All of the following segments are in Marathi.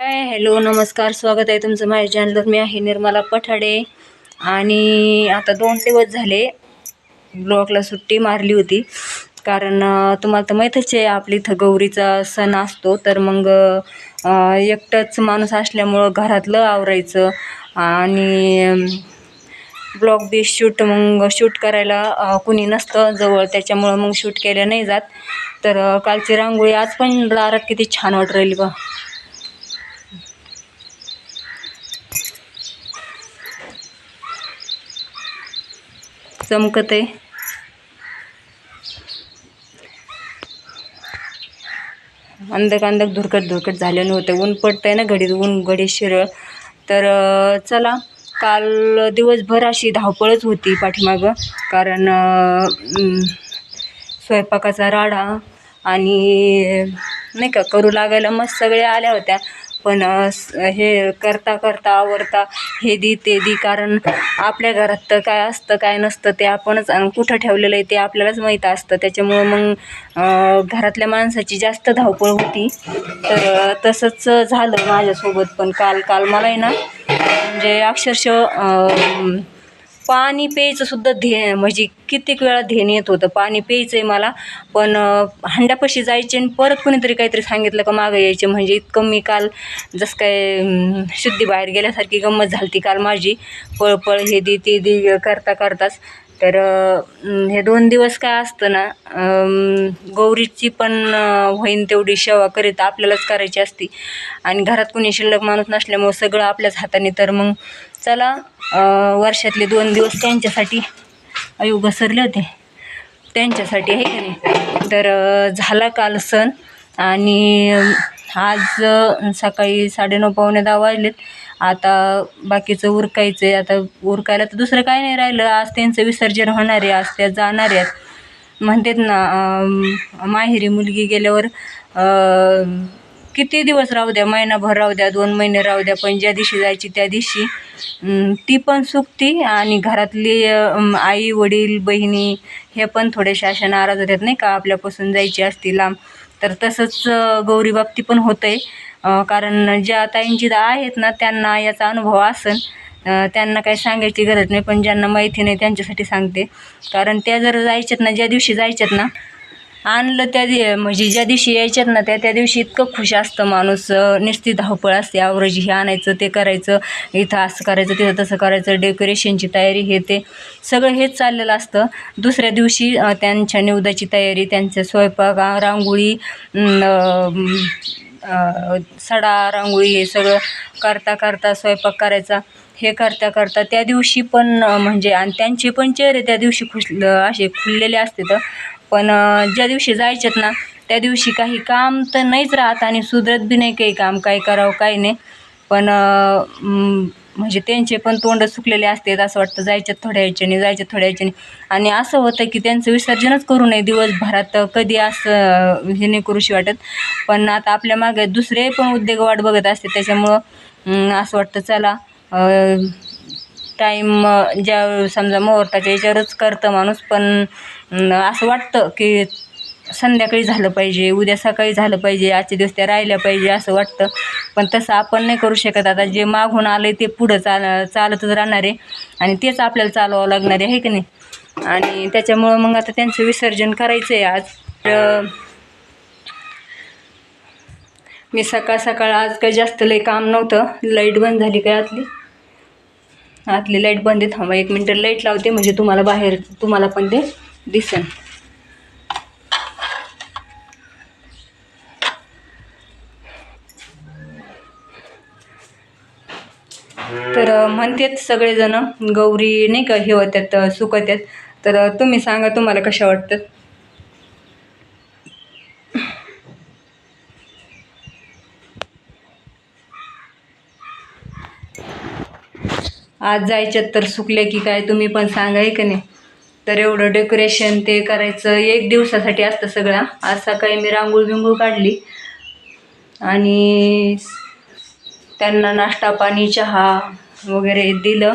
हाय हॅलो नमस्कार स्वागत आहे तुमचं माझ्या चॅनलवर मी आहे निर्मला पठाडे. आणि आता दोन दिवस झाले ब्लॉकला सुट्टी मारली होती. कारण तुम्हाला तर माहीतच आहे आपली इथं गौरीचा सण असतो. तर मग एकटंच माणूस असल्यामुळं घरातलं आवरायचं. आणि ब्लॉग बी शूट मग शूट करायला कुणी नसतं जवळ. त्याच्यामुळं मग शूट केल्या नाही जात. तर कालची रांगोळी आज पण दारात किती छान वाट राहिली बा चमकत आहे. अंधक अंधक धुरकट धुरकट झालेलं होतं. ऊन पडतंय ना घडीत ऊन घडी शिरळ तर चला काल दिवसभर अशी धावपळच होती पाठीमागं. कारण स्वयंपाकाचा राडा आणि नाही का करू लागायला मस्त सगळ्या आल्या होत्या. पण हे करता करता आवरता हे दी ते दी कारण आपल्या घरात तर काय असतं काय नसतं ते आपणच आणि कुठं ठेवलेलं आहे ते आपल्यालाच माहीत असतं. त्याच्यामुळं मग घरातल्या माणसाची जास्त धावपळ होती. तर तसंच झालं माझ्यासोबत पण काल काल मला आहे ना म्हणजे अक्षरशः पाणी प्यायचं सुद्धा ध्ये म्हणजे कित्येक वेळा ध्येन येत होतं. पाणी प्यायचं आहे मला. पण हंड्यापाशी जायचे आणि परत कोणीतरी काहीतरी सांगितलं का मागं यायचे. म्हणजे इतकं मी काल जसं काय शुद्धी बाहेर गेल्यासारखी गंमत झाली ती काल माझी. पळपळ हे दे ते दे करता करताच. तर हे दोन दिवस काय असतं ना गौरीची पण होईन तेवढी सेवा करीत आपल्यालाच करायची असती. आणि घरात कोणी शिल्लक माणूस नसल्यामुळं सगळं आपल्याच हाताने. तर मग चला वर्षातले दोन दिवस त्यांच्यासाठी आयु घसरले होते. त्यांच्यासाठी आहे की नाही? तर झाला काल सण आणि आज सकाळी साडेनऊ पावणे दहा वाजलेत. आता बाकीचं उरकायचं आहे आता उरकायला तर दुसरं काय नाही राहिलं. आज त्यांचं विसर्जन होणार आहे. आज त्या जाणार आहेत. म्हणतात ना माहेरी मुलगी गेल्यावर किती दिवस राहू द्या महिनाभर राहू द्या दोन महिने राहू द्या पण ज्या दिवशी जायची त्या दिवशी ती पण सुकती आणि घरातली आई वडील बहिणी हे पण थोडेसे अशा नाराज होतात नाही का? आपल्यापासून जायची असती लांब. तर तसंच गौरी बाबती पण होतं आहे कारण ज्या ताईंची आहेत ना त्यांना याचा अनुभव असेल त्यांना काही सांगायची गरज नाही पण ज्यांना माहिती नाही त्यांच्यासाठी सांगते. कारण त्या जर जायच्यात ना ज्या दिवशी जायच्यात ना आणलं त्या दि म्हणजे ज्या दिवशी यायच्यात ना त्या त्या दिवशी इतकं खुश असतं माणूस. नुसती धावपळ असते आवरायची हे आणायचं ते करायचं इथं असं करायचं तिथं तसं करायचं डेकोरेशनची तयारी हे ते. सगळं हेच चाललेलं असतं. दुसऱ्या दिवशी त्यांच्या निवदाची तयारी त्यांच्या स्वयंपाक रांगोळी सडा रांगोळी हे सगळं करता करता स्वयंपाक करायचा. हे करता करता त्या दिवशी पण म्हणजे आणि त्यांचे पण चेहरे त्या दिवशी खुश असे खुललेले असते तर पण ज्या दिवशी जायचेत ना त्या दिवशी काही काम तर नाहीच राहत आणि सुधरत बी नाही काही काम काय करावं काय नाही. पण म्हणजे त्यांचे पण तोंड सुकलेले असतात असं वाटतं जायच्यात थोड्या याच्याने जायच्यात थोड्या याच्याने आणि असं होतं की त्यांचं विसर्जनच करू नये दिवसभरात कधी असं हे नाही करूशी वाटत. पण आता आपल्या मागे दुसरे पण उद्योग वाट बघत असते त्याच्यामुळं असं वाटतं चला टाईम ज्या समजा मुहूर्ताच्या याच्यावरच करतं माणूस पण असं वाटतं की संध्याकाळी झालं पाहिजे उद्या सकाळी झालं पाहिजे आजचे दिवस त्या राहिल्या पाहिजे असं वाटतं. पण तसं आपण नाही करू शकत. आता जे मागून आलं आहे ते पुढं चाल चालतच राहणार आहे. आणि तेच आपल्याला चालवावं लागणार आहे की नाही? आणि त्याच्यामुळं मग आता त्यांचं विसर्जन करायचं आहे आज. तर मी सकाळ सकाळ आज काही जास्त लई काम नव्हतं. लाइट बंद झाली काय आतली? आतली लाइट बंद आहे थांबा एक मिनटं. लाइट लावते म्हणजे तुम्हाला बाहेर तुम्हाला पण ते दिसेल. तर म्हणतात सगळेजण गौरी नाही का हे होत्यात सुकत्यात तर तुम्ही सांगा तुम्हाला कशा वाटतात? आज जायच्यात तर सुकल्या की काय तुम्ही पण सांगा आहे का नाही? तर एवढं डेकोरेशन ते करायचं एक दिवसासाठी असतं सगळं. आज सकाळी मी रांगोळ बिंगूळ काढली. आणि त्यांना नाश्ता पाणी चहा वगैरे दिलं.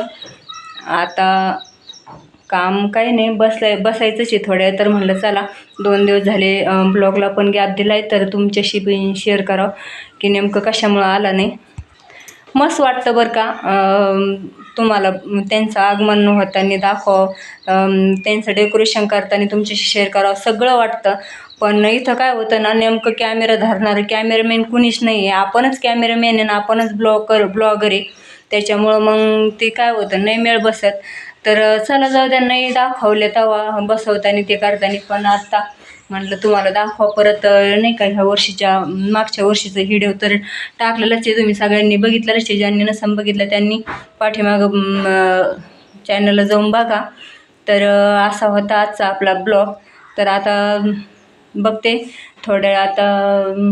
आता काम काही नाही बसलाय बसायचंच आहे थोड्या तर म्हणलं चला दोन दिवस झाले ब्लॉगला पण गॅप दिला आहे तर तुमच्याशी बी शेअर करावं की नेमकं कशामुळं आला नाही. मस्त वाटतं बरं का. तुम्हाला त्यांचं आगमन होताना दाखव. त्यांचं डेकोरेशन करताना तुमच्याशी शेअर करावं. सगळं वाटतं. पण इथं काय होतं ना नेमकं कॅमेरा धरणारं कॅमेरामॅन कुणीच नाही आहे आपणच कॅमेरामॅन आहे ना आपणच ब्लॉगर ब्लॉगर आहे. त्याच्यामुळं मग ते काय होतं नाही मेळ बसत. तर चला जाऊ द्या नाही दाखवले तेव्हा बसवताना ते करताना. पण आत्ता म्हटलं तुम्हाला दाखवा परत नाही का ह्या वर्षीच्या मागच्या वर्षीचं व्हिडिओ तर टाकलेलंच आहे तुम्ही सगळ्यांनी. बघितलेलंच आहे. ज्यांनी नसं बघितलं त्यांनी पाठीमागं चॅनलला जाऊन बघा. तर असा होता आजचा आपला ब्लॉग. तर आता बघते. थोड्या आता अं,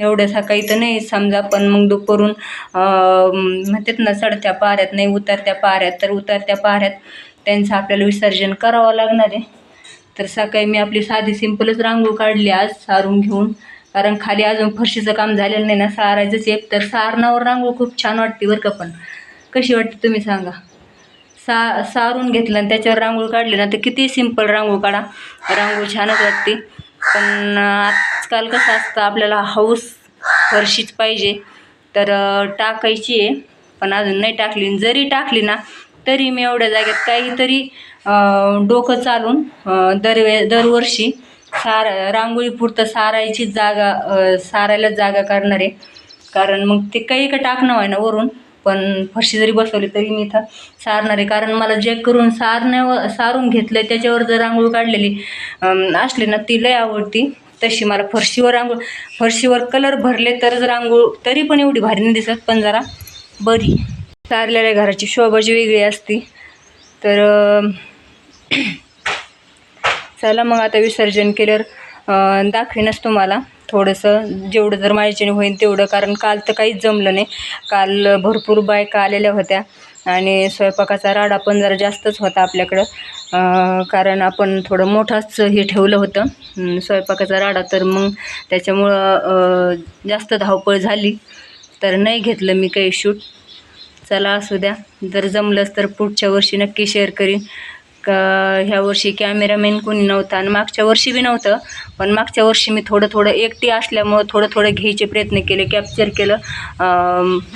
एवढं सकाळी तर नाही समजा पण मग दुपारून म्हणतात ना चढत्या पाऱ्यात नाही उतरत्या पाऱ्यात तर उतरत्या पाऱ्यात त्यांचं आपल्याला विसर्जन करावं लागणार आहे. तर सकाळी मी आपली साधी सिंपलच रांगोळ काढली आज सारून घेऊन. कारण खाली अजून फरशीचं काम झालेलं नाही ना सारायचंच आहे. तर सारणावर रांगोळ खूप छान वाटते बरं का पण. कशी वाटते तुम्ही सांगा? सा सारून घेतलं आणि त्याच्यावर रांगोळ काढली ना तर किती सिंपल रांगोळ काढा. रांगोळ छानच वाटते. पण आजकाल कसं असतं आपल्याला हाऊस फरशीच पाहिजे. तर टाकायची आहे. पण अजून नाही टाकली. आणि जरी टाकली ना तरी मी एवढ्या जागेत काहीतरी डोकं चालून दरवे दरवर्षी सार रांगोळीपुरतं सारायची जागा सारायला जागा करणार. आहे कारण मग ते काही का टाकणं आहे ना वरून पण फरशी जरी बसवली तरी मी इथं सारणार. आहे कारण मला जे करून सारण्यावर सारून घेतलं त्याच्यावर जर रांगोळी काढलेली असली ना ती लय आवडती. तशी मला फरशीवर रांगोळ फरशीवर कलर भरले तरच रांगोळ तरी पण एवढी भारी नाही दिसत पण जरा बरी. सारलेल्या घराची शोभाची वेगळी असती. तर चला मग आता विसर्जन केल्यावर दाखवीनच तुम्हाला. थोडंसं जेवढं जर माझ्याच्याने होईल तेवढं कारण काल तर काहीच जमलं नाही. काल भरपूर बायका आलेल्या होत्या आणि स्वयंपाकाचा राडा पण जरा जास्तच होता आपल्याकडं. कारण आपण थोडं मोठाच हे ठेवलं होतं. स्वयंपाकाचा राडा तर मग त्याच्यामुळं जास्त धावपळ झाली. तर नाही घेतलं मी काही शूट. चला असू द्या. जर जमलंच तर पुढच्या वर्षी नक्की शेअर करीन. का ह्या वर्षी कॅमेरामॅन कोणी नव्हता आणि मागच्या वर्षी बी नव्हतं. पण मागच्या वर्षी मी थोडं थोडं एकटी असल्यामुळं थोडं थोडं घ्यायचे प्रयत्न केले कॅप्चर केलं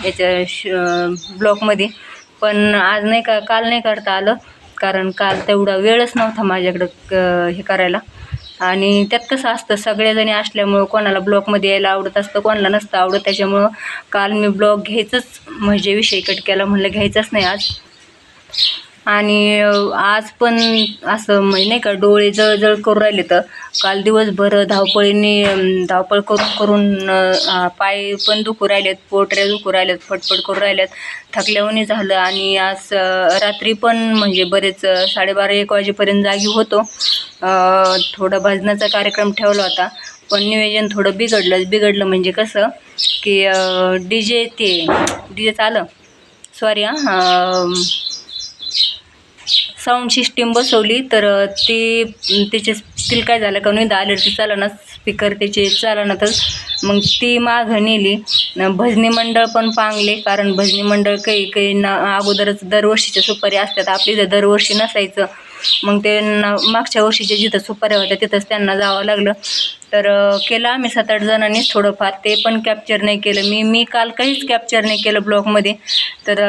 याच्या श ब्लॉगमध्ये पण आज नाही का काल नाही करता आलं. कारण काल तेवढा वेळच नव्हता माझ्याकडं क- हे करायला. आणि त्यात कसं असतं सगळेजणी असल्यामुळं कोणाला ब्लॉगमध्ये यायला आवडत असतं कोणाला नसतं आवडत. त्याच्यामुळं काल मी ब्लॉग घ्यायचंच म्हणजे विषय कट केला म्हणलं घ्यायचाच नाही आज. आणि आज पण असं म्हणजे नाही का डोळे जळजळ करून राहिले तर काल दिवसभर धावपळीने धावपळ करून करून पाय पण दुखू राहिलेत पोटऱ्या दुखू राहिल्यात फटफट करून राहिल्यात थकल्याहूनही झालं आणि आज रात्री पण म्हणजे बरेच साडेबारा एक वाजेपर्यंत जागी होतो. थोडं थोडा भजनाचा कार्यक्रम ठेवला होता पण नियोजन थोडं बिघडलं बिघडलं म्हणजे कसं की डी जे ते डी जे चालं. सॉरी हां साऊंड सिस्टीम बसवली तर ती त्याचे स्टील काय झालं का नाही आलं ती चालना स्पीकर त्याचे चालनातच मग ती मागं नेली. भजनी मंडळ पण पांगले कारण भजनी मंडळ काही काही ना अगोदरच दरवर्षीच्या सुपारी असतात. आपली इथं दरवर्षी नसायचं मग ते मागच्या वर्षीच्या जिथं सुपाऱ्या होत्या तिथंच त्यांना जावं लागलं. तर केलं आम्ही सात आठ जणांनीच थोडंफार. ते पण कॅप्चर नाही केलं. मी मी काल काहीच कॅप्चर नाही केलं ब्लॉगमध्ये तर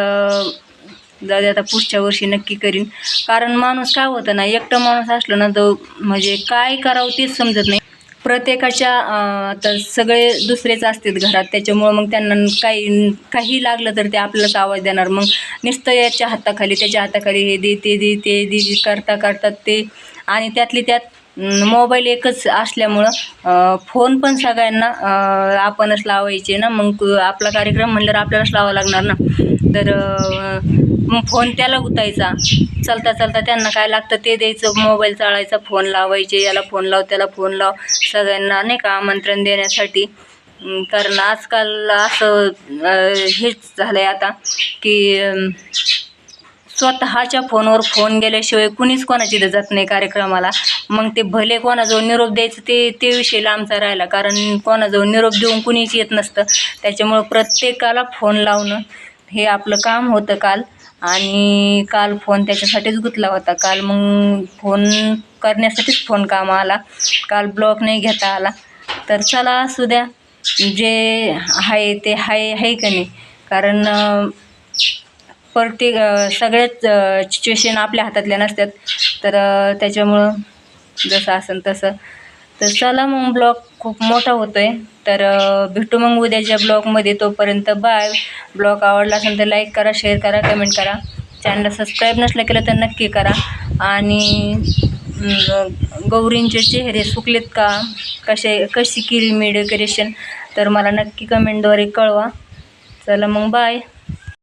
जाऊ दे आता पुढच्या वर्षी नक्की करीन. कारण माणूस काय होतं ना एकटं माणूस असलं ना तो म्हणजे काय करावं तेच समजत नाही. प्रत्येकाच्या आता सगळे दुसरेच असतात घरात त्याच्यामुळं मग त्यांना काही काही लागलं तर ते आपल्यालाच आवाज देणार. मग नुसतं याच्या हाताखाली त्याच्या हाताखाली हे दे ते दे ते दे करता करतात ते. आणि त्यातली त्यात मोबाईल एकच असल्यामुळं फोन पण सगळ्यांना आपणच लावायचे ना. मग आपला कार्यक्रम म्हणल्यावर आपल्यालाच लावावा लागणार ना. तर मग फोन त्याला गुतायचा चालता चालता त्यांना काय लागतं ते द्यायचं. मोबाईल चाळायचा फोन लावायचे. याला फोन लाव त्याला फोन लाव. सगळ्यांना नाही का आमंत्रण देण्यासाठी. कारण आजकाल असं हेच झालं आहे आता की स्वतःच्या फोनवर फोन गेल्याशिवाय कुणीच कोणाची इथं जात नाही कार्यक्रमाला. मग ते भले कोणाजवळ निरोप द्यायचं ते ते विषय लांबचा राहिला. कारण कोणाजवळ निरोप देऊन कुणीच येत नसतं. त्याच्यामुळं प्रत्येकाला फोन लावणं हे आपलं काम होतं काल. आणि काल फोन त्याच्यासाठीच गुंतला होता. काल मग फोन करण्यासाठीच फोन काम आला. काल ब्लॉक नाही घेता आला. तर चला असू द्या. जे आहे ते आहे आहे का नाही? कारण प्रत्येक सगळ्याच सिच्युएशन आपल्या हातातल्या नसतात. तर त्याच्यामुळं जसं असेल तसं तर चला मग ब्लॉग खूप मोठा होतो आहे तर भेटू मग उद्याच्या ब्लॉगमध्ये. तोपर्यंत बाय ब्लॉग आवडला असेल तर लाईक करा शेअर करा कमेंट करा. चॅनलला सबस्क्राईब नसलं केलं तर नक्की करा. आणि गौरींचे चेहरे सुकलेत का? कसे कशी केली मी डेकोरेशन तर मला नक्की कमेंटद्वारे कळवा. चला मग बाय